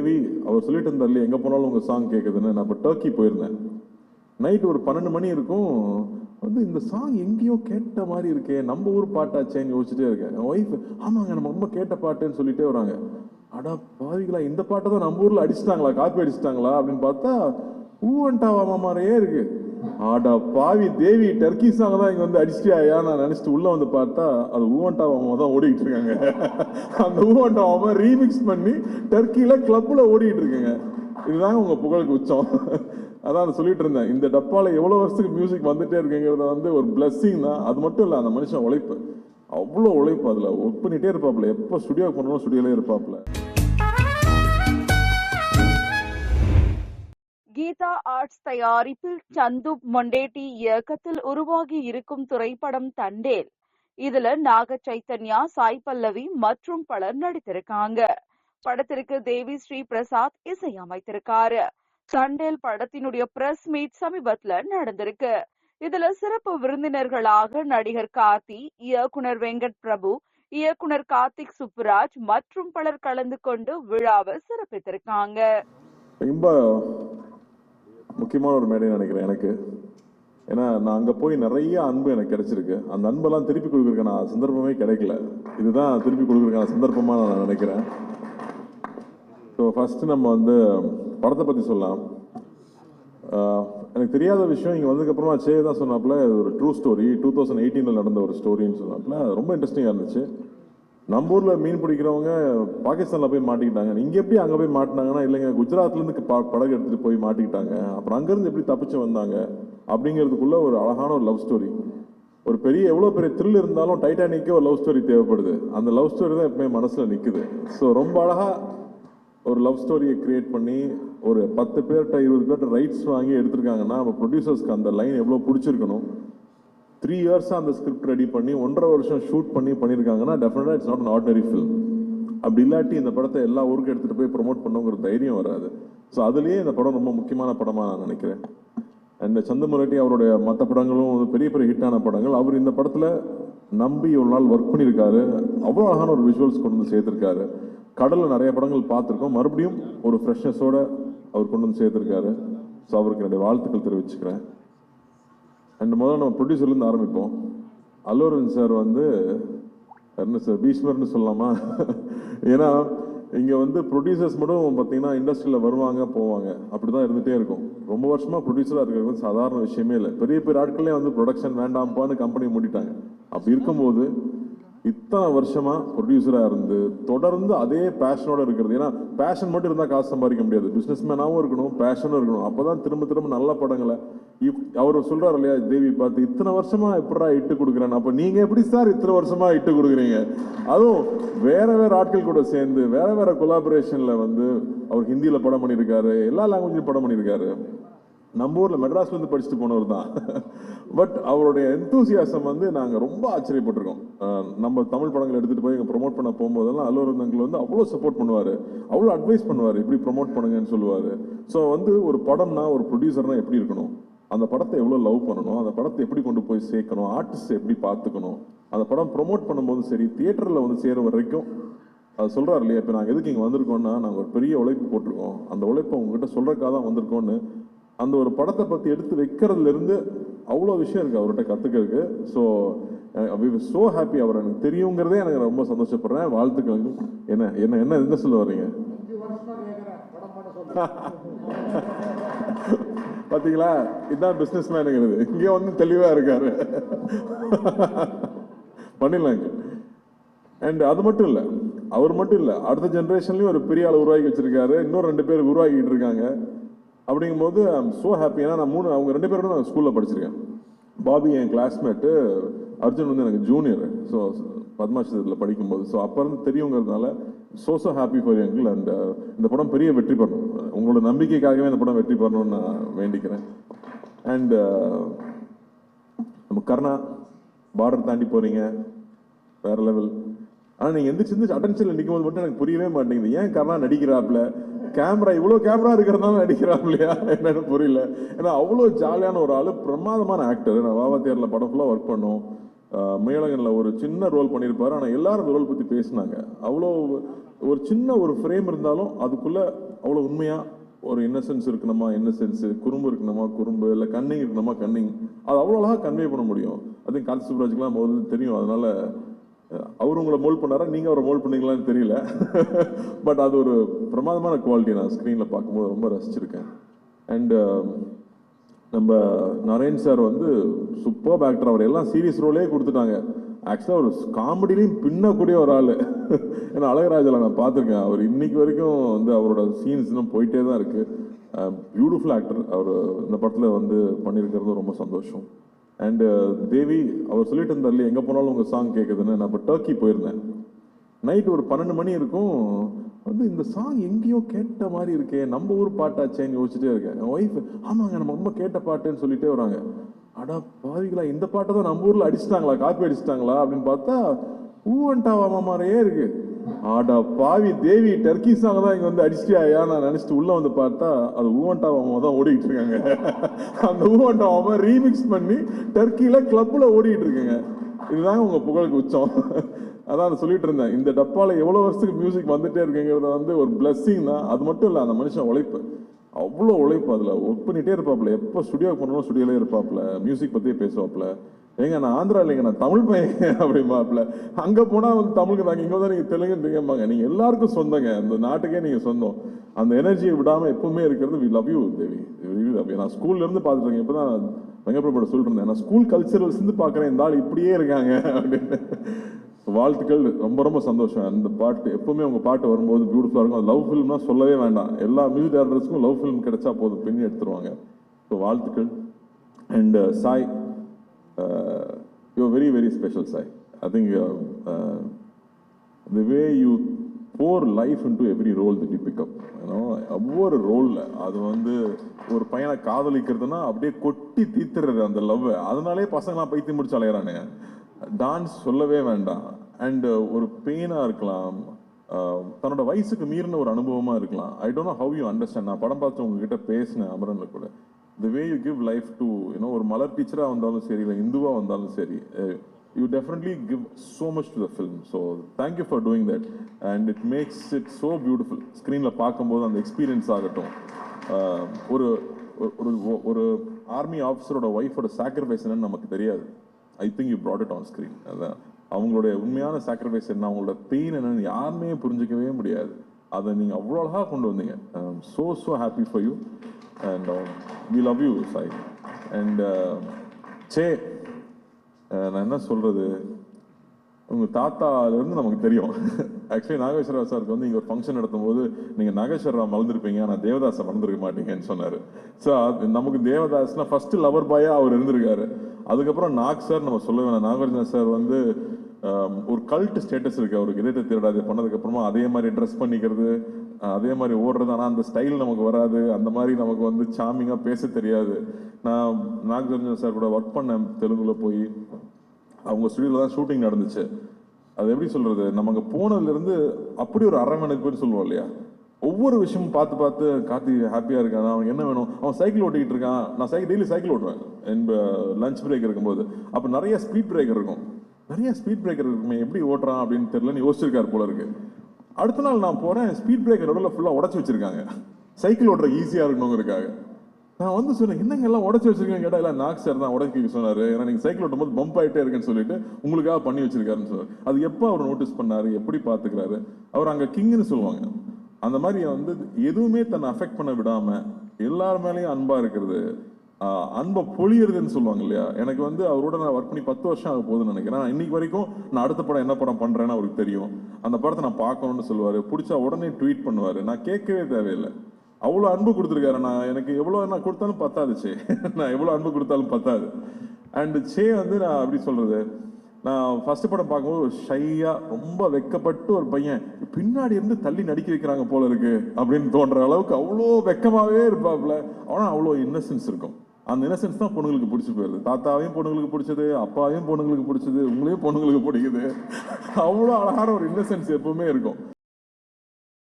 தேவி அவர் சொல்லிட்டு இருந்தார் இல்லையா எங்கே போனாலும் உங்கள் சாங் கேட்குதுன்னு நான் இப்போ டர்க்கி போயிருந்தேன். நைட் ஒரு பன்னெண்டு மணி இருக்கும். வந்து இந்த சாங் எங்கேயோ கேட்ட மாதிரி இருக்கே நம்ம ஊர் பாட்டாச்சேன்னு யோசிச்சுட்டே இருக்கேன். என் ஒய்ஃப் ஆமாங்க நம்ம ரொம்ப கேட்ட பாட்டுன்னு சொல்லிட்டே வராங்க. அடா பாதிக்கலாம் இந்த பாட்டை தான் நம்ம ஊரில் அடிச்சிட்டாங்களா காப்பி அடிச்சிட்டாங்களா அப்படின்னு பார்த்தா ஊவன்டாவா மாதிரியே இருக்கு. ஆடா பாவி தேவி டர்க்கி சாங் தான் இங்கே வந்து அடிச்சிட்டியா? நான் நினச்சிட்டு உள்ளே வந்து பார்த்தா அது ஊவன்டாவாமா தான் ஓடிக்கிட்டு இருக்காங்க. அந்த ஊவன்டாவாமா ரீமிக்ஸ் பண்ணி டர்க்கியில் கிளப்பில் ஓடிக்கிட்டு இருக்கேங்க. இதுதாங்க உங்கள் புகழுக்கு உச்சம். அதான் சொல்லிட்டு இருந்தேன். இந்த டப்பாவில் எவ்வளோ வருஷத்துக்கு மியூசிக் வந்துட்டே இருக்குங்கிறத வந்து ஒரு பிளஸ்ஸிங் தான். அது மட்டும் இல்லை அந்த மனுஷன் உழைப்பு. அவ்வளோ உழைப்பு அதில். ஒர்க் பண்ணிட்டே இருப்பாப்ல எப்போ ஸ்டுடியோ பண்ணணும் ஸ்டுடியோலே இருப்பாப்ல ஆர்ட்ஸ் தயாரிப்பில் சந்து மொண்டேட்டி இயக்கத்தில் உருவாகி இருக்கும் திரைப்படம் தண்டேல். இதுல நாக சைத்தன்யா சாய் பல்லவி மற்றும் பலர் நடித்திருக்காங்க. படத்திற்கு தேவி ஸ்ரீ பிரசாத் இசையமைத்திருக்காரு. தண்டேல் படத்தினுடைய பிரஸ் மீட் சமீபத்துல நடந்திருக்கு. இதுல சிறப்பு விருந்தினர்களாக நடிகர் கார்த்தி இயக்குனர் வெங்கட் பிரபு இயக்குனர் கார்த்திக் சுப்புராஜ் மற்றும் பலர் கலந்து கொண்டு விழாவை சிறப்பித்திருக்காங்க. ரொம்ப முக்கியமான ஒரு மேடைன்னு நினைக்கிறேன் எனக்கு. ஏன்னா நான் அங்கே போய் நிறைய அன்பு எனக்கு கிடைச்சிருக்கு. அந்த அன்பெல்லாம் திருப்பி கொடுக்குறதுக்கான சந்தர்ப்பமே கிடைக்கல. இதுதான் திருப்பி கொடுக்குறதுக்கான சந்தர்ப்பமாக நான் நினைக்கிறேன். ஸோ ஃபஸ்ட்டு நம்ம வந்து படத்தை பற்றி சொல்லலாம். எனக்கு தெரியாத விஷயம் இங்கே வந்ததுக்கப்புறமா சே தான் சொன்னாப்புல இது ஒரு ட்ரூ ஸ்டோரி டூ தௌசண்ட் எயிட்டீனில் நடந்த ஒரு ஸ்டோரின்னு சொன்னாப்புல. ரொம்ப இன்ட்ரெஸ்டிங்காக இருந்துச்சு. நம்ம ஊரில் மீன் பிடிக்கிறவங்க பாகிஸ்தானில் போய் மாட்டிக்கிட்டாங்க. இங்கே எப்படி அங்கே போய் மாட்டினாங்கன்னா இல்லைங்க குஜராத்லேருந்து ப படகு எடுத்துகிட்டு போய் மாட்டிக்கிட்டாங்க. அப்புறம் அங்கேருந்து எப்படி தப்பிச்சு வந்தாங்க? அப்படிங்கிறதுக்குள்ளே ஒரு அழகான ஒரு லவ் ஸ்டோரி. ஒரு பெரிய எவ்வளோ பெரிய த்ரில் இருந்தாலும் டைட்டானிக்கே ஒரு லவ் ஸ்டோரி தேவைப்படுது. அந்த லவ் ஸ்டோரி தான் எப்பவுமே மனசில் நிற்குது ஸோ ரொம்ப அழகாக ஒரு லவ் ஸ்டோரியை க்ரியேட் பண்ணி ஒரு பத்து பேர்கிட்ட இருபது பேர்கிட்ட ரைட்ஸ் வாங்கி எடுத்திருக்காங்கன்னா நம்ம ப்ரொடியூசர்ஸ்க்கு அந்த லைன் எவ்வளோ பிடிச்சிருக்கணும்? த்ரீ இயர்ஸாக அந்த ஸ்கிரிப்ட் ரெடி பண்ணி ஒன்றரை வருஷம் ஷூட் பண்ணி பண்ணியிருக்காங்கன்னா டெஃபினட்டாக it's not an ordinary film அப்படி இல்லாட்டி இந்த படத்தை எல்லா ஊருக்கும் எடுத்துகிட்டு போய் ப்ரோமோட் பண்ணுங்கிற தைரியம் வராது. ஸோ அதுலேயே இந்த படம் ரொம்ப முக்கியமான படமாக நான் நினைக்கிறேன். அண்ட் சந்தமுரட்டி அவருடைய மற்ற படங்களும் பெரிய பெரிய ஹிட்டான படங்கள். அவர் இந்த படத்தில் நம்பி ஒரு நாள் ஒர்க் பண்ணியிருக்காரு. அவ்வளோ அழகான ஒரு விஷுவல்ஸ் கொண்டு வந்து சேர்த்துருக்காரு. கடலில் நிறைய படங்கள் பார்த்துருக்கோம். மறுபடியும் ஒரு ஃப்ரெஷ்னஸோடு அவர் கொண்டு வந்து சேர்த்துருக்காரு. ஸோ அவருக்கு என்னுடைய வாழ்த்துக்கள் தெரிவிச்சுக்கிறேன். அண்ட் முதல்ல நம்ம ப்ரொடியூசர்லேருந்து ஆரம்பிப்போம். அல்லூரன் சார் வந்து என்ன சார் பீஷ்மர்னு சொல்லலாமா? ஏன்னா இங்கே வந்து ப்ரொடியூசர்ஸ் மட்டும் பார்த்தீங்கன்னா இண்டஸ்ட்ரியில் வருவாங்க போவாங்க. அப்படி தான் இருந்துகிட்டே இருக்கும். ரொம்ப வருஷமாக ப்ரொடியூசராக இருக்கிறது வந்து சாதாரண விஷயமே இல்லை. பெரிய பெரிய ஆட்களே வந்து ப்ரொடக்ஷன் வேண்டாம்ப்பான்னு கம்பெனி மூடிட்டாங்க. அப்படி இருக்கும்போது இத்தனை வருஷமா ப்ரொடியூசராக இருந்து தொடர்ந்து அதே பேஷனோட இருக்கிறது. ஏன்னா பேஷன் மட்டும் இருந்தால் காசு சம்பாதிக்க முடியாது. பிஸ்னஸ் மேனாகவும் இருக்கணும் பேஷனும் இருக்கணும். அப்பதான் திரும்ப திரும்ப நல்ல படங்களை. இப்- அவர் சொல்கிறார் இல்லையா தேவி பார்த்து இத்தனை வருஷமா எப்படா இட்டு கொடுக்குறேன் அப்போ நீங்கள் எப்படி சார் இத்தனை வருஷமா இட்டு கொடுக்குறீங்க? அதுவும் வேற வேற ஆட்கள் கூட சேர்ந்து வேற வேற கொலாபரேஷனில் வந்து அவர் ஹிந்தியில் படம் பண்ணியிருக்காரு எல்லா லாங்குவேஜ்லையும் படம் பண்ணியிருக்காரு. நம்ம ஊரில் மெட்ராஸ் வந்து படிச்சுட்டு போனவர் தான். பட் அவருடைய எந்தூசியாசம் வந்து நாங்கள் ரொம்ப ஆச்சரியப்பட்டிருக்கோம். நம்ம தமிழ் படங்கள் எடுத்துட்டு போய் ப்ரோமோட் பண்ண போகும்போதெல்லாம் அலுவலகங்கள் அங்கிள் வந்து அவ்வளோ சப்போர்ட் பண்ணுவார். அவ்வளோ அட்வைஸ் பண்ணுவார். இப்படி ப்ரோமோட் பண்ணுங்கன்னு சொல்லுவார். ஸோ வந்து ஒரு படம்னா ஒரு ப்ரொடியூசர்னா எப்படி இருக்கணும்? அந்த படத்தை எவ்வளோ லவ் பண்ணணும்? அந்த படத்தை எப்படி கொண்டு போய் சேர்க்கணும்? ஆர்டிஸ்ட் எப்படி பார்த்துக்கணும்? அந்த படம் ப்ரோமோட் பண்ணும்போது சரி தியேட்டரில் வந்து சேர வரைக்கும் அது சொல்கிறார் இல்லையா? இப்போ நாங்கள் எதுக்கு இங்கே வந்திருக்கோம்னா நாங்கள் ஒரு பெரிய உழைப்பு போட்டிருக்கோம். அந்த உழைப்பை உங்ககிட்ட சொல்கிறக்காக தான் வந்திருக்கோன்னு அந்த ஒரு படத்தை பற்றி எடுத்து வைக்கிறதுல இருந்து அவ்வளோ விஷயம் இருக்கு அவர்கிட்ட கற்றுக்கிறதுக்கு ஸோ வி ஸோ ஹாப்பி அவர் எனக்கு தெரியுங்கிறதே எனக்கு ரொம்ப சந்தோஷப்படுறேன். வாழ்த்துக்கள். என்ன என்ன என்ன என்ன சொல்ல வர்றீங்க? பாத்தீங்களா? இதுதான் பிசினஸ் மேனுங்கிறது இங்கே வந்து தெளிவா இருக்காரு. பண்ணிடலாங்க அண்ட் அது மட்டும் இல்ல அவர் மட்டும் இல்ல அடுத்த ஜெனரேஷன்லயும் ஒரு பெரிய ஆள் உருவாக்கி வச்சிருக்காரு. இன்னும் ரெண்டு பேர் உருவாக்கிட்டு இருக்காங்க. அப்படிங்கும்போது ஐம் ஸோ ஹாப்பி ஏன்னா நான் மூணு அவங்க ரெண்டு பேரும் நான் ஸ்கூலில் படிச்சிருக்கேன். பாபி என் கிளாஸ்மேட்டு அர்ஜுன் வந்து எனக்கு ஜூனியர் ஸோ பத்மாட்சத்தில் படிக்கும்போது. ஸோ அப்போ இருந்து தெரியுங்கிறதுனால so so happy for uncle and இந்த படம் பெரிய வெற்றி பெறணும் உங்களோட நம்பிக்கைக்காகவே இந்த படம் வெற்றி பெறணும்னு நான் வேண்டிக்கிறேன். அண்ட் uh, நம்ம கர்ணா பார்டர் தாண்டி போகிறீங்க வேற லெவல் ஆனால் நீங்கள் எந்திரிச்சு எந்திரிச்சு அட்டென்ஷன்ல நிற்கும் போது மட்டும் எனக்கு புரியவே மாட்டேங்குது. ஏன் கர்ணா நடிக்கிறாப்ல கேமரா இவ்வளோ கேமரா இருக்கிறதுனால இல்லையா? என்னன்னு புரியல. ஏன்னா அவ்வளோ ஜாலியான ஒரு ஆள் பிரமாதமான ஆக்டர் நான் வாவாத்தியார்ல படம் ஃபுல்லாக ஒர்க் பண்ணோம். மேலகனில் ஒரு சின்ன ரோல் பண்ணியிருப்பார். ஆனால் எல்லாரும் ரோல் பற்றி பேசினாங்க. அவ்வளோ ஒரு சின்ன ஒரு ஃப்ரேம் இருந்தாலும் அதுக்குள்ளே அவ்வளோ உண்மையாக ஒரு இன்னசென்ஸ் இருக்கணுமா இன்னசென்ஸ் குறும்பு இருக்கணுமா குறும்பு? இல்லை கன்னிங் இருக்கணுமா கன்னிங் அது அவ்வளோ அழகாக கன்வே பண்ண முடியும். அது கார்த்தி சுப்ராஜுக்குலாம் முதல்ல தெரியும். அதனால அவர் உங்களை மோல் பண்ணாரா? நீங்கள் அவரை மோல்ட் பண்ணீங்களான்னு தெரியல. பட் அது ஒரு பிரமாதமான குவாலிட்டி நான் ஸ்க்ரீனில் பார்க்கும்போது ரொம்ப ரசிச்சிருக்கேன். அண்டு um, நம்ம நரேன் சார் வந்து சூப்பர் ஆக்டர் அவர் எல்லாம் சீரியஸ் ரோலே கொடுத்துட்டாங்க. ஆக்சுவலாக ஒரு காமெடிலையும் பின்னக்கூடிய ஒரு ஆள். ஏன்னா அழகராஜில் நான் பார்த்துருக்கேன். அவர் இன்னைக்கு வரைக்கும் வந்து அவரோட சீன்ஸ் இன்னும் போயிட்டே தான் இருக்குது பியூட்டிஃபுல் ஆக்டர் அவர் இந்த படத்தில் வந்து பண்ணியிருக்கிறது ரொம்ப சந்தோஷம். அண்டு uh, தேவி அவர் சொல்லிட்டு இருந்தார்ல எங்கே போனாலும் உங்கள் சாங் கேட்குதுன்னு நான் இப்போ டர்க்கி போயிருந்தேன். நைட் ஒரு பன்னெண்டு மணி இருக்கும். வந்து இந்த சாங் எங்கேயோ கேட்ட மாதிரி இருக்கே நம்ம ஊர் பாட்டாச்சேன்னு யோசிச்சுட்டே இருக்கேன். என் ஒய்ஃப் ஆமாங்க நம்ம ரொம்ப கேட்ட பாட்டுன்னு சொல்லிட்டே வராங்க. அடா பாவிகளா இந்த பாட்டை தான் நம்ம ஊரில் அடிச்சிட்டாங்களா காப்பி அடிச்சிட்டாங்களா அப்படின்னு பார்த்தா ஊவன்டாவா மாதிரியே இருக்குது ஆடா பாவி தேவி டர்க்கி சாங் தான் இங்க வந்து அடிச்சிட்டியா நான் நினைச்சிட்டு உள்ள வந்து பார்த்தா அது ஊவன்டாவாமா தான் ஓடிக்கிட்டு இருக்காங்க அந்த ஊவன்டாவாமா ரீமிக்ஸ் பண்ணி டர்க்கியில் கிளப்பில் ஓடிக்கிட்டு இருக்காங்க இதுதாங்க உங்க புகழுக்கு உச்சம். அதான் சொல்லிட்டு இருந்தேன். இந்த டப்பால எவ்வளோ வருஷத்துக்கு மியூசிக் வந்துட்டே இருக்குங்கிறத வந்து ஒரு பிளஸ்ஸிங் தான். அது மட்டும் இல்லை அந்த மனுஷன் உழைப்பு. அவ்வளோ உழைப்பு அதுல. ஒர்க் பண்ணிட்டே இருப்பாப்புல. எப்போ ஸ்டுடியோ பண்ணணும் ஸ்டுடியோலே இருப்பாப்புல. மியூசிக் பற்றியே பேசுவாப்புல. ஏங்க நான் ஆந்திரா இல்லைங்க நான் தமிழ் பையன் அப்படிம்பாப்ல அங்கே போனால் வந்து தமிழுக்கு நாங்கள் இங்கே வந்து நீங்கள் தெலுங்குன்றீங்கம்பாங்க நீங்கள் எல்லாருக்கும் சொந்தங்க. அந்த நாட்டுக்கே நீங்கள் சொந்தம். அந்த எனர்ஜியை விடாமல் எப்பவுமே இருக்கிறது we love you Devi really love நான் ஸ்கூல்லேருந்து பார்த்துருக்கேன் பார்த்துட்டு இருக்கேன் இப்பதான் வெங்கப்பிரபட சொல்லிட்டு நான் ஸ்கூல் கல்ச்சரல்ஸ் பார்க்குறேன். இந்த ஆள் இப்படியே இருக்காங்க அப்படின்னு. வாழ்த்துக்கள். ரொம்ப ரொம்ப சந்தோஷம். அந்த பாட்டு எப்பவுமே உங்கள் பாட்டு வரும்போது பியூட்டிஃபுல்லாக இருக்கும். லவ் ஃபிலிம்னா சொல்லவே வேண்டாம். எல்லா மியூசிக் டேரக்டர்ஸ்க்கும் லவ் ஃபிலிம் கிடைச்சா போதும். பின்னி எடுத்துருவாங்க. ஸோ வாழ்த்துக்கள். And Sai uh, you very very special Sai I uh, the way you pour life into every role that you pick up you know ஒவ்வொரு ரோலில் அது வந்து ஒரு பையனை காதலிக்கிறதுனா அப்படியே கொட்டி தீத்துறது அந்த லவ் அதனாலே பசங்களாம் பைத்தியம் முடிச்சு அலையிறானுங்க. டான்ஸ் சொல்லவே வேண்டாம். அண்டு ஒரு பெயினாக இருக்கலாம். தன்னோட வயசுக்கு மீறின ஒரு அனுபவமாக இருக்கலாம். I don't know how you understand நான் படம் பார்த்து உங்ககிட்ட பேசினேன் அமரனில் கூட. The way you give life to you know ஒரு மலர் டீச்சராக வந்தாலும் சரி இல்லை இந்துவாக வந்தாலும் சரி you definitely give so much to the film so thank you for doing that and it makes it so beautiful ஸ்க்ரீனில் பார்க்கும்போது அந்த எக்ஸ்பீரியன்ஸ் ஆகட்டும். Eh, ஒரு ஒரு- ஒரு ஆர்மி ஆஃபீஸரோட ஒய்ஃபோட சாக்ரிஃபைஸ் என்னன்னு நமக்கு தெரியாது. I think you brought it on screen அதான். அவங்களுடைய உண்மையான சாக்ரிஃபைஸ் என்ன அவங்களோட பெயின் என்னன்னு யாருமே புரிஞ்சிக்கவே முடியாது. அதை நீங்கள் அவ்வளோ அழகாக கொண்டு வந்தீங்க. So so happy for you and we love you Sai and say நான் என்ன சொல்கிறது உங்கள் தாத்தாலேருந்து நமக்கு தெரியும். ஆக்சுவலி நாகேஸ்வர சாருக்கு வந்து இங்கே ஒரு ஃபங்க்ஷன் நடத்தும் போது நீங்க நாகேஸ்வரா மறந்துருப்பீங்க ஆனால் தேவதாஸை மறந்துருக்க மாட்டீங்கன்னு சொன்னார். ஸோ நமக்கு தேவதாஸ்னா ஃபஸ்ட்டு லவர் பாயாக அவர் இருந்திருக்காரு. அதுக்கப்புறம் நாக் சார் நம்ம சொல்ல வேணாம். நாகார்ஜுன சார் வந்து ஒரு கல்ட் ஸ்டேட்டஸ் இருக்குது அவருக்கு. இதயத்தை திருடாது பண்ணதுக்கப்புறமா அதே மாதிரி ட்ரெஸ் பண்ணிக்கிறது அதே மாதிரி ஓடுறது ஆனால் அந்த ஸ்டைல் நமக்கு வராது. அந்த மாதிரி நமக்கு வந்து சாமிங்காக பேச தெரியாது. நான் நாகார்ஜுன சார் கூட ஒர்க் பண்ணேன் தெலுங்கில் போய். அவங்க ஸ்டுடியோவில் தான் ஷூட்டிங் நடந்துச்சு. அது எப்படி சொல்கிறது நம்ம போனதுலேருந்து அப்படி ஒரு அரவணைப்பு பேர் சொல்லுவோம் இல்லையா? ஒவ்வொரு விஷயமும் பார்த்து பார்த்து காத்தி ஹாப்பியாக இருக்கான். அவன் என்ன வேணும்? அவன் சைக்கிள் ஓட்டிக்கிட்டு இருக்கான். நான் சைக்கிள் டெய்லி சைக்கிள் ஓட்டுவேன். என் லஞ்ச் பிரேக் இருக்கும்போது. அப்போ நிறைய ஸ்பீட் பிரேக்கர் இருக்கும். நிறைய ஸ்பீட் பிரேக்கர் இருக்குமே. எப்படி ஓட்டுறான் அப்படின்னு தெரியலன்னு யோசிச்சிருக்காரு போல இருக்குது அடுத்த நாள் நான் போகிறேன் ஸ்பீட் பிரேக்கர் நடுவில் ஃபுல்லாக உடச்சி வச்சிருக்காங்க. சைக்கிள் ஓட்டுற ஈஸியாக இருக்கணுங்கிறதுக்காக நான் வந்து சொன்னேன் என்னங்க எல்லாம் உடச்சி வச்சிருக்கீங்க கேட்டால் இல்ல நாக் சார் தான் உடச்சி சொன்னார். ஏன்னா நீங்கள் சைக்கிள் ஓட்டும் போது பம்ப் ஆகிட்டே இருக்குன்னு சொல்லிட்டு உங்களுக்காக பண்ணி வச்சிருக்காருன்னு சொல்லுவார் அது எப்போ அவர் நோட்டீஸ் பண்ணாரு எப்படி பார்த்துக்கிறாரு அவர் அங்கே கிங்னு சொல்லுவாங்க. அந்த மாதிரி வந்து எதுவுமே தன்னை அஃபெக்ட் பண்ண விடாமல் எல்லார் மேலேயும் அன்பாக இருக்கிறது அன்பை பொழியறதுன்னு சொல்லுவாங்க இல்லையா? எனக்கு வந்து அவரோட நான் ஒர்க் பண்ணி பத்து வருஷம் ஆக போகுதுன்னு நினைக்கிறேன். இன்னைக்கு வரைக்கும் நான் அடுத்த படம் என்ன படம் பண்ணுறேன்னு அவருக்கு தெரியும். அந்த படத்தை நான் பார்க்கணும்னு சொல்லுவார். பிடிச்சா உடனே ட்வீட் பண்ணுவார். நான் கேட்கவே தேவையில்லை. அவ்வளோ அன்பு கொடுத்துருக்காரு. நான் எனக்கு எவ்வளோ நான் கொடுத்தாலும் பத்தாது நான் எவ்வளோ அன்பு கொடுத்தாலும் பத்தாது. அண்டு சே வந்து நான் அப்படி சொல்கிறது நான் ஃபர்ஸ்ட் படம் பார்க்கும்போது ஒரு ஷையாக ரொம்ப வெக்கப்பட்டு ஒரு பையன். பின்னாடி இருந்து தள்ளி நடிக்க வைக்கிறாங்க போல இருக்கு அப்படின்னு தோன்ற அளவுக்கு அவ்வளோ வெக்கமாகவே இருப்பாப்புல. ஆனால் அவ்வளோ இன்னசென்ஸ் இருக்கும். அந்த இன்னசென்ஸ் தான் பொண்ணுங்களுக்கு பிடிச்சி போயிருது தாத்தாவையும் பொண்ணுங்களுக்கு பிடிச்சது அப்பாவையும் பொண்ணுங்களுக்கு பிடிச்சது உங்களையும் பொண்ணுங்களுக்கு பிடிக்குது. அவ்வளோ அழகான ஒரு இன்னசென்ஸ் எப்பவுமே இருக்கும்.